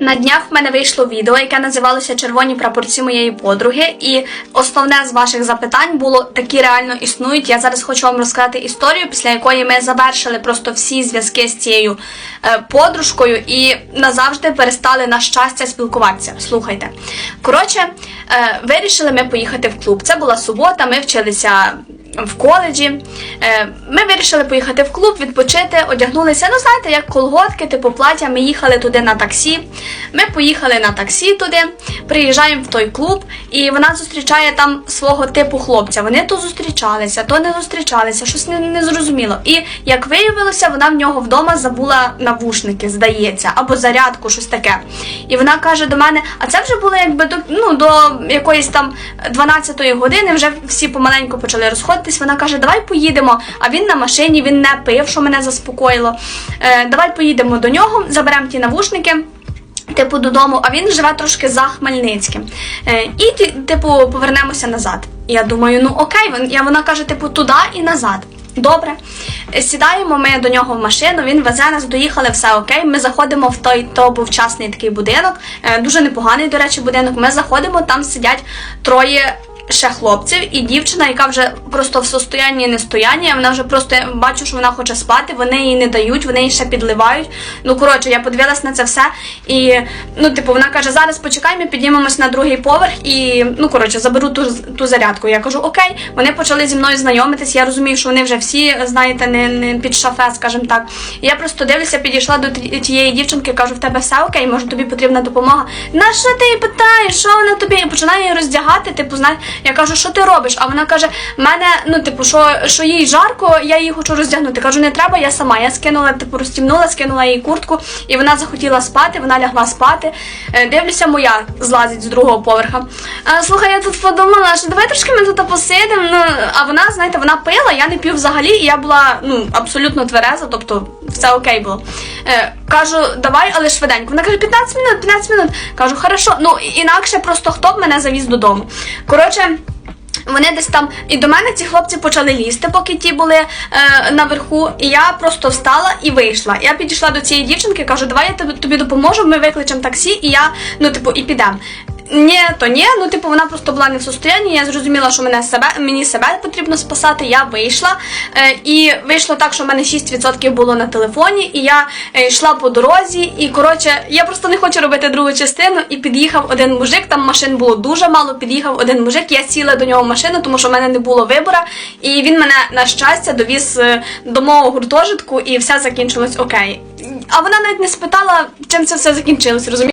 На днях в мене вийшло відео, яке називалося Червоні прапорці моєї подруги. І основне з ваших запитань було такі реально існують. Я зараз хочу вам розказати історію, після якої ми завершили просто всі зв'язки з цією е, подружкою і назавжди перестали на щастя спілкуватися. Слухайте. Коротше, е, вирішили ми поїхати в клуб. Це була субота, ми вчилися в коледжі. Е, Ми вирішили поїхати в клуб, відпочити, одягнулися. Ну, знаєте, як колготки, типу плаття. Ми їхали туди на таксі. Ми поїхали на таксі туди, приїжджаємо в той клуб, і вона зустрічає там свого типу хлопця. Вони то зустрічалися, то не зустрічалися, щось не, не зрозуміло. І як виявилося, вона в нього вдома забула навушники, здається, або зарядку, щось таке. І вона каже до мене: а це вже було якби до ну до якоїсь там 12-ї години, вже всі помаленьку почали розходитись. Вона каже, давай поїдемо. А він на машині, він не пив, що мене заспокоїло. Е, давай поїдемо до нього, заберемо ті навушники. Типу додому, а він живе трошки за Хмельницьким. Е, і типу повернемося назад. Я думаю, ну окей, я вона каже, типу, туди і назад. Добре. Е, Сідаємо ми до нього в машину, він везе нас, доїхали, все окей. Ми заходимо в той, то був частний такий будинок, е, дуже непоганий, до речі, будинок. Ми заходимо, там сидять троє ще хлопців і дівчина, яка вже просто в состоянні нестояння. Вона вже просто бачу, що вона хоче спати. Вони їй не дають, вони їй ще підливають. Ну коротше, я подивилась на це все. І ну, типу, вона каже: зараз почекай, ми піднімемось на другий поверх і ну коротше, заберу ту, ту зарядку. Я кажу, окей, вони почали зі мною знайомитись. Я розумію, що вони вже всі, знаєте, не, не під шафе, скажімо так. Я просто дивлюся, підійшла до тієї дівчинки, кажу, в тебе все окей, може тобі потрібна допомога. На що ти її питаєш? Що вона тобі? І починаю її роздягати. Типу, знаєш, я кажу, що ти робиш? А вона каже: мене, ну, типу, що, що їй жарко, я її хочу роздягнути. Кажу, не треба, я сама. Я скинула, типу, розтімнула, скинула їй куртку, і вона захотіла спати, вона лягла спати. Е, Дивлюся, моя злазить з другого поверха. Слухай, я тут подумала, що давай трошки ми тут посидимо. Ну, а вона, знаєте, вона пила, я не п'ю взагалі, і я була ну, абсолютно твереза, тобто все окей було. Е, кажу, давай, але швиденько. Вона каже, 15 минут, 15 минут. Кажу, хорошо, ну інакше просто хто б мене завіз додому. Коротше. Вони десь там і до мене ці хлопці почали лізти, поки ті були е, наверху. І я просто встала і вийшла. Я підійшла до цієї дівчинки, кажу, давай я тобі, допоможу. Ми викличемо таксі, і я ну типу і підемо. Ні, то ні, ну типу вона просто була не в состоянні. Я зрозуміла, що мене себе мені себе потрібно спасати. Я вийшла е, і вийшло так, що в мене 6% було на телефоні, і я е, йшла по дорозі. І коротше, я просто не хочу робити другу частину. І під'їхав один мужик. Там машин було дуже мало. Під'їхав один мужик. Я сіла до нього в машину, тому що в мене не було вибора. І він мене на щастя довіз е, до мого гуртожитку, і все закінчилось окей. А вона навіть не спитала, чим це все закінчилось. Розумієте?